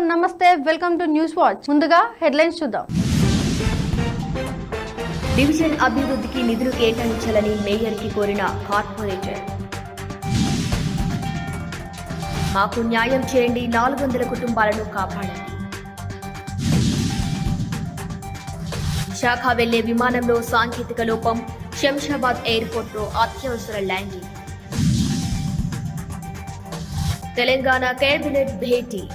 నమస్తే. Welcome to news watch. ముందుగా headlines చూద్దాం. డివిజన్ అభివృద్ధికి నిధులు కేటాయించాలని మేయర్కి కోరిన కార్పొరేటర్. మాకు న్యాయం చేయండి నాలుగు వందల కుటుంబాలను కాపాడండి. విశాఖ వెళ్ళే విమానంలో సాంకేతిక లోపం శంషాబాద్ ఎయిర్పోర్ట్లో అత్యవసర ల్యాండింగ్. తెలంగాణ కేబినెట్ భేటీ.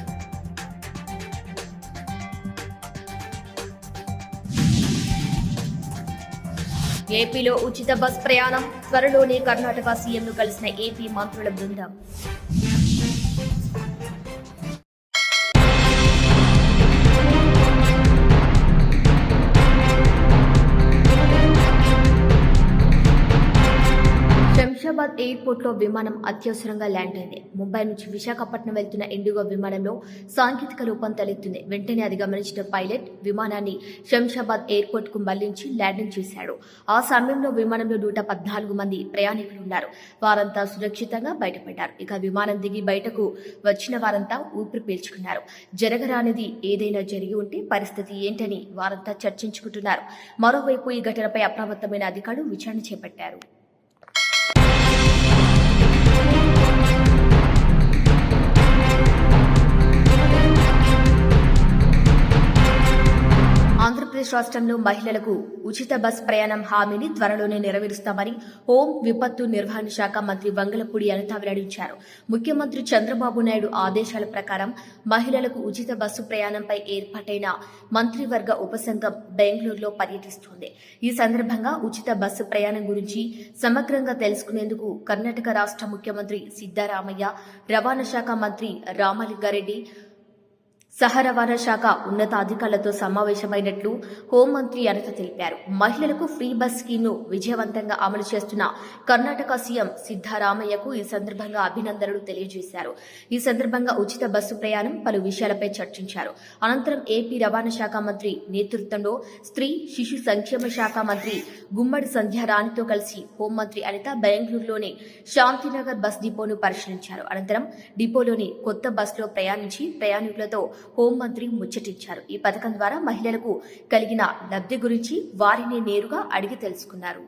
ఏపీలో ఉచిత బస్ ప్రయాణం త్వరలోనే కర్ణాటక సీఎంను కలిసిన ఏపీ మంత్రుల బృందం. ఎయిర్పోర్ట్లో విమానం అత్యవసరంగా ల్యాండ్ అయింది ముంబై నుంచి విశాఖపట్నం వెళ్తున్న ఇండిగో విమానంలో సాంకేతిక రూపం తలెత్తింది. వెంటనే అది గమనించిన పైలట్ విమానాన్ని శంషాబాద్ ఎయిర్పోర్ట్కు మళ్ళించి ల్యాండింగ్ చేశాడు. ఆ సమయంలో విమానంలో నూట పద్నాలుగు మంది ప్రయాణికులు ఉన్నారు వారంతా సురక్షితంగా బయటపడ్డారు. ఇక విమానం దిగి బయటకు వచ్చిన వారంతా ఊపిరి పీల్చుకున్నారు. జరగరానిది ఏదైనా జరిగి ఉంటే పరిస్థితి ఏంటని వారంతా చర్చించుకుంటున్నారు. మరోవైపు ఈ ఘటనపై అప్రమత్తమైన అధికారులు విచారణ చేపట్టారు. ఆంధ్రప్రదేశ్ రాష్ట్రంలో మహిళలకు ఉచిత బస్ ప్రయాణం హామీని త్వరలోనే నెరవేరుస్తామని హోం విపత్తు నిర్వహణ శాఖ మంత్రి వంగలపూడి అనిత వెల్లడించారు. ముఖ్యమంత్రి చంద్రబాబు నాయుడు ఆదేశాల ప్రకారం మహిళలకు ఉచిత బస్సు ప్రయాణంపై ఏర్పాటైన మంత్రివర్గ ఉపసంఘం బెంగళూరులో పర్యటిస్తోంది. ఈ సందర్భంగా ఉచిత బస్సు ప్రయాణం గురించి సమగ్రంగా తెలుసుకునేందుకు కర్ణాటక రాష్ట్ర ముఖ్యమంత్రి సిద్దరామయ్య రవాణా శాఖ మంత్రి రామలింగారెడ్డి సహ రవాణా శాఖ ఉన్నతాధికారులతో సమావేశమైనట్లు హోంమంత్రి అనిత తెలిపారు. మహిళలకు ఫ్రీ బస్ స్కీమ్ను విజయవంతంగా అమలు చేస్తున్న కర్ణాటక సీఎం సిద్ధారామయ్యకు ఈ సందర్భంగా అభినందనలు తెలియజేశారు. ఈ సందర్భంగా ఉచిత బస్సు ప్రయాణం పలు విషయాలపై చర్చించారు. అనంతరం ఏపీ రవాణా శాఖ మంత్రి నేతృత్వంలో స్త్రీ శిశు సంక్షేమ శాఖ మంత్రి గుమ్మడి సంధ్యారాణితో కలిసి హోంమంత్రి అనిత బెంగళూరులోని శాంతినగర్ బస్ డిపోను పరిశీలించారు. అనంతరం డిపోలోని కొత్త బస్సులో ప్రయాణించి ప్రయాణికులతో హోంమంత్రి ముచ్చటించారు. ఈ పథకం ద్వారా మహిళలకు కలిగిన లబ్ధి గురించి వారిని నేరుగా అడిగి తెలుసుకున్నారు.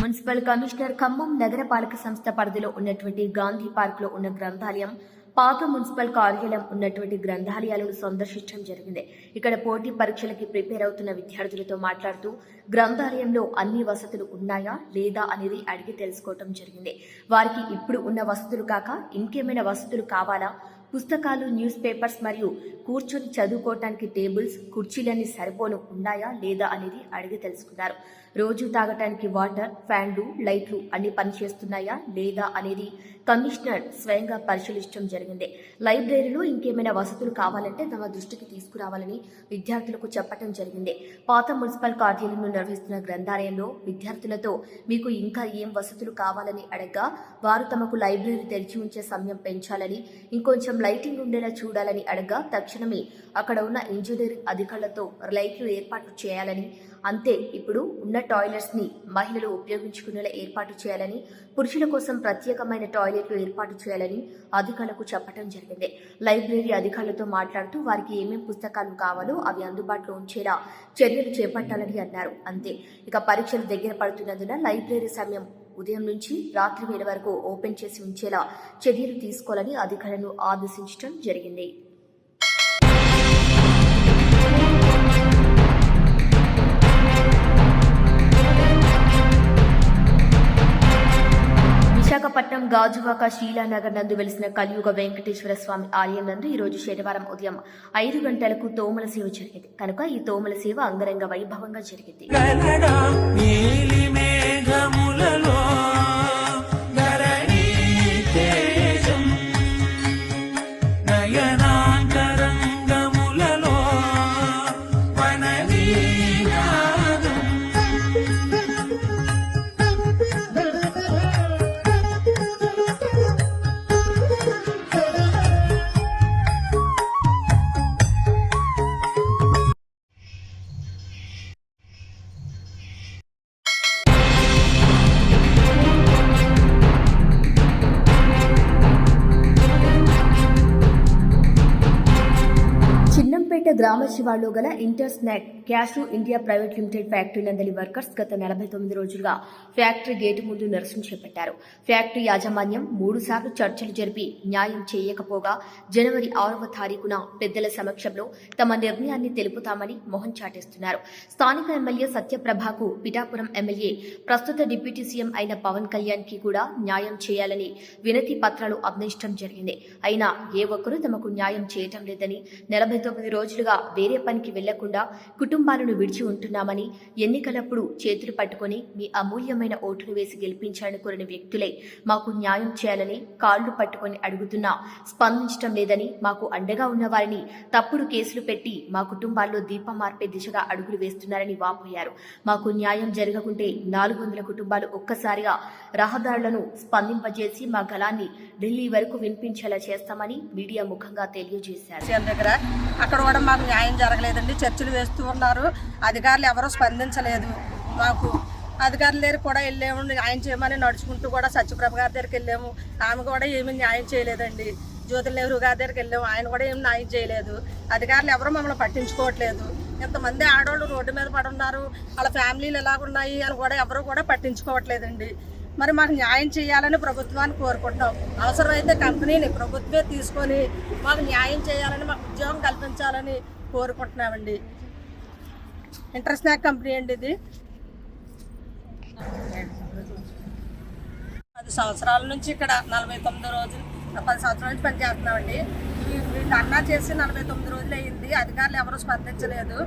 మున్సిపల్ కమిషనర్ ఖమ్మం నగరపాలక సంస్థ పరిధిలో ఉన్నటువంటి గాంధీ పార్క్లో ఉన్న గ్రంథాలయం పాత మున్సిపల్ కార్యాలయం ఉన్నటువంటి గ్రంథాలయాలను సందర్శించడం జరిగింది. ఇక్కడ పోటీ పరీక్షలకి ప్రిపేర్ అవుతున్న విద్యార్థులతో మాట్లాడుతూ గ్రంథాలయంలో అన్ని వసతులు ఉన్నాయా లేదా అనేది అడిగి తెలుసుకోవటం జరిగింది. వారికి ఇప్పుడు ఉన్న వసతులు కాక ఇంకేమైనా వసతులు కావాలా? పుస్తకాలు న్యూస్ పేపర్స్ మరియు కూర్చొని చదువుకోవటానికి టేబుల్స్ కుర్చీలన్నీ సరిపోను ఉన్నాయా లేదా అనేది అడిగి తెలుసుకున్నారు. రోజు తాగటానికి వాటర్ ఫ్యాన్లు లైట్లు అన్ని పనిచేస్తున్నాయా లేదా అనేది కమిషనర్ స్వయంగా పరిశీలించడం జరిగింది. లైబ్రరీలో ఇంకేమైనా వసతులు కావాలంటే తమ దృష్టికి తీసుకురావాలని విద్యార్థులకు చెప్పడం జరిగింది. పాత మున్సిపల్ కార్యాలయంలో నిర్వహిస్తున్న గ్రంథాలయంలో విద్యార్థులతో మీకు ఇంకా ఏం వసతులు కావాలని అడగ్గా వారు తమకు లైబ్రరీ తెరిచి ఉంచే సమయం పెంచాలని ఇంకొంచెం లైటింగ్ ఉండేలా చూడాలని అడగ్గా తక్షణమే అక్కడ ఉన్న ఇంజనీరింగ్ అధికారులతో లైట్లు ఏర్పాటు చేయాలని. అంతే ఇప్పుడు ఉన్న టాయిలెట్స్ని మహిళలు ఉపయోగించుకునేలా ఏర్పాటు చేయాలని పురుషుల కోసం ప్రత్యేకమైన టాయిలెట్లు ఏర్పాటు చేయాలని అధికారులకు చెప్పడం జరిగింది. లైబ్రరీ అధికారులతో మాట్లాడుతూ వారికి ఏమేం పుస్తకాలు కావాలో అవి అందుబాటులో ఉంచేలా చర్యలు చేపట్టాలని అన్నారు. అంతే ఇక పరీక్షలు దగ్గర పడుతున్నందున లైబ్రరీ సమయం ఉదయం నుంచి రాత్రి వేళ వరకు ఓపెన్ చేసి ఉంచేలా చర్యలు తీసుకోవాలని అధికారులను ఆదేశించడం జరిగింది. విశాఖపట్నం గాజువాక శీలానగర్ నందు వెలిసిన కలియుగ వెంకటేశ్వర స్వామి ఆలయం నందు ఈరోజు శనివారం ఉదయం ఐదు గంటలకు తోమల సేవ జరిగింది. కనుక ఈ తోమల సేవ అంగరంగ వైభవంగా జరిగింది. సూర్యాపేట గ్రామ శివార్లో గల inter snack cashew India private limited factory నందలి workers గత నలభై తొమ్మిది రోజులుగా ఫ్యాక్టరీ గేటు ముందు నిరసన చేపట్టారు. ఫ్యాక్టరీ యాజమాన్యం మూడు సార్లు చర్చలు జరిపి న్యాయం చేయకపోగా జనవరి ఆరవ తారీఖున పెద్దల సమక్షంలో తమ నిర్ణయాన్ని తెలుపుతామని మొహం చాటేస్తున్నారు. స్థానిక ఎమ్మెల్యే సత్యప్రభకు పిఠాపురం ఎమ్మెల్యే ప్రస్తుత డిప్యూటీ సీఎం అయిన పవన్ కళ్యాణ్కి కూడా న్యాయం చేయాలని వినతి పత్రాలు అందించడం జరిగింది. అయినా ఏ ఒక్కరూ తమకు న్యాయం చేయటం లేదని నలభై తొమ్మిది రోజులుగా వేరే పనికి వెళ్ళకుండా కుటుంబాలను విడిచి ఉంటున్నామని ఎన్నికలప్పుడు చేతులు పట్టుకొని మీ అమూల్యమైన ఓటును వేసి గెలిపించాలని కోరిన వ్యక్తులే మాకు న్యాయం చేయాలని కాళ్ళు పట్టుకొని అడుగుతున్నా. స్పందించడం లేదని మాకు అండగా ఉన్న వారిని తప్పుడు కేసులు పెట్టి మా కుటుంబాల్లో దీపం మార్పే దిశగా అడుగులు వేస్తున్నారని వాపోయారు. మాకు న్యాయం జరగకుంటే నాలుగు వందల కుటుంబాలు ఒక్కసారిగా రహదారులను స్పందింపజేసి మా గలాన్ని ఢిల్లీ వరకు వినిపించేలా చేస్తామని మీడియా ముఖంగా తెలియజేశారు. దగ్గర అక్కడ కూడా మాకు న్యాయం జరగలేదండి. చర్చలు వేస్తూ ఉన్నారు. అధికారులు ఎవరూ స్పందించలేదు మాకు. అధికారుల దగ్గర కూడా వెళ్ళాము. న్యాయం చేయమని నడుచుకుంటూ కూడా సత్యప్రభ గారి దగ్గరికి వెళ్ళాము. ఆమె కూడా ఏమీ న్యాయం చేయలేదండి. జ్యోతి నెహ్రూ గారి దగ్గరికి వెళ్ళాము. ఆయన కూడా ఏమి న్యాయం చేయలేదు. అధికారులు ఎవరు మమ్మల్ని పట్టించుకోవట్లేదు. ఇంతమంది ఆడవాళ్ళు రోడ్డు మీద పడున్నారు. వాళ్ళ ఫ్యామిలీలు ఎలాగున్నాయి అని కూడా ఎవరు కూడా పట్టించుకోవట్లేదండి. మరి మాకు న్యాయం చేయాలని ప్రభుత్వాన్ని కోరుకుంటున్నాం. అవసరమైతే కంపెనీని ప్రభుత్వమే తీసుకొని మాకు న్యాయం చేయాలని మాకు ఉద్యోగం కల్పించాలని కోరుకుంటున్నామండి. ఇంటర్ స్నాక్ కంపెనీ అండి ఇది. పది సంవత్సరాల నుంచి ఇక్కడ నలభై తొమ్మిది రోజులు పది సంవత్సరాల నుంచి పనిచేస్తున్నామండి. ఈ అన్నా చేసి నలభై తొమ్మిది రోజులు అయ్యింది అధికారులు ఎవరూ స్పందించలేదు.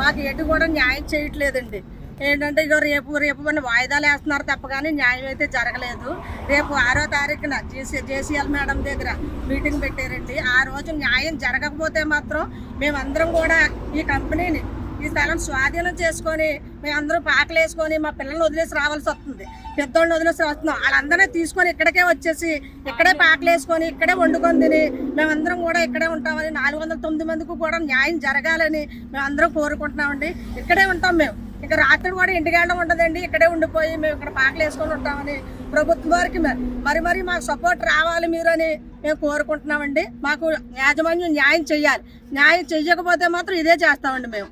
మాకు ఎటు కూడా న్యాయం చేయట్లేదండి. ఏంటంటే ఇగో రేపు రేపు మన వాయిదాలు వేస్తున్నారు తప్ప కానీ న్యాయం అయితే జరగలేదు. రేపు ఆరో తారీఖున జేసీ జేసీఎల్ మేడం దగ్గర మీటింగ్ పెట్టారండి. ఆ రోజు న్యాయం జరగకపోతే మాత్రం మేమందరం కూడా ఈ కంపెనీని ఈ స్థలం స్వాధీనం చేసుకొని మేమందరం పాకలు వేసుకొని మా పిల్లల్ని వదిలేసి రావాల్సి వస్తుంది. పెద్దోళ్ళని వదిలేసి వస్తున్నాం. వాళ్ళందరినీ తీసుకొని ఇక్కడికే వచ్చేసి ఇక్కడే పాకలు వేసుకొని ఇక్కడే వండుకొని తిని మేమందరం కూడా ఇక్కడే ఉంటామని నాలుగు వందల తొమ్మిది మందికి కూడా న్యాయం జరగాలని మేమందరం కోరుకుంటున్నామండి. ఇక్కడే ఉంటాం మేము. ఇక రాత్రి కూడా ఇంటికి వెళ్ళడం ఉండదండి. ఇక్కడే ఉండిపోయి మేము ఇక్కడ పాకలు వేసుకొని ఉంటామని ప్రభుత్వం వారికి మరి మరి మాకు సపోర్ట్ రావాలి మీరు అని మేము కోరుకుంటున్నామండి. మాకు యాజమాన్యం న్యాయం చేయాలి న్యాయం చెయ్యకపోతే మాత్రం ఇదే చేస్తామండి మేము.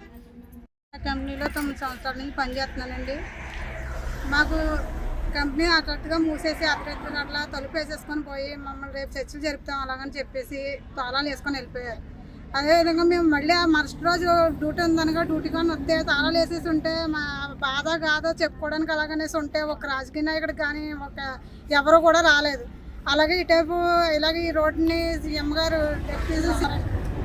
కంపెనీలో తొమ్మిది సంవత్సరాల నుంచి పనిచేస్తున్నానండి. మాకు కంపెనీ అట్లా మూసేసి అట్లా అట్లా తలుపు వేసేసుకొని పోయి మమ్మల్ని రేపు చర్చలు జరుపుతాం అలాగని చెప్పేసి తాళాలు వేసుకొని వెళ్ళిపోయారు. అదేవిధంగా మేము మళ్ళీ ఆ మరుసటి రోజు డ్యూటీ ఉందనగా డ్యూటీ కానీ వస్తే తాళాలు వేసేసి ఉంటే మా బాధ కాదో చెప్పుకోవడానికి అలాగనేసి ఉంటే ఒక రాజకీయ నాయకుడు కానీ ఒక ఎవరు కూడా రాలేదు. అలాగే ఇటైపు ఇలాగే ఈ రోడ్ని సీఎం గారు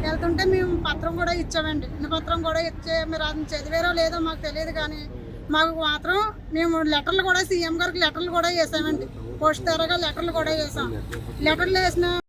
వెళ్తుంటే మేము పత్రం కూడా ఇచ్చామండి. ఇన్ని పత్రం కూడా ఇచ్చే మీరు అది చదివారో లేదో మాకు తెలియదు కానీ మాకు మాత్రం మేము లెటర్లు కూడా సీఎం గారికి లెటర్లు కూడా వేసామండి. పోస్ట్ ద్వారా లెటర్లు కూడా వేసాం. లెటర్లు వేసిన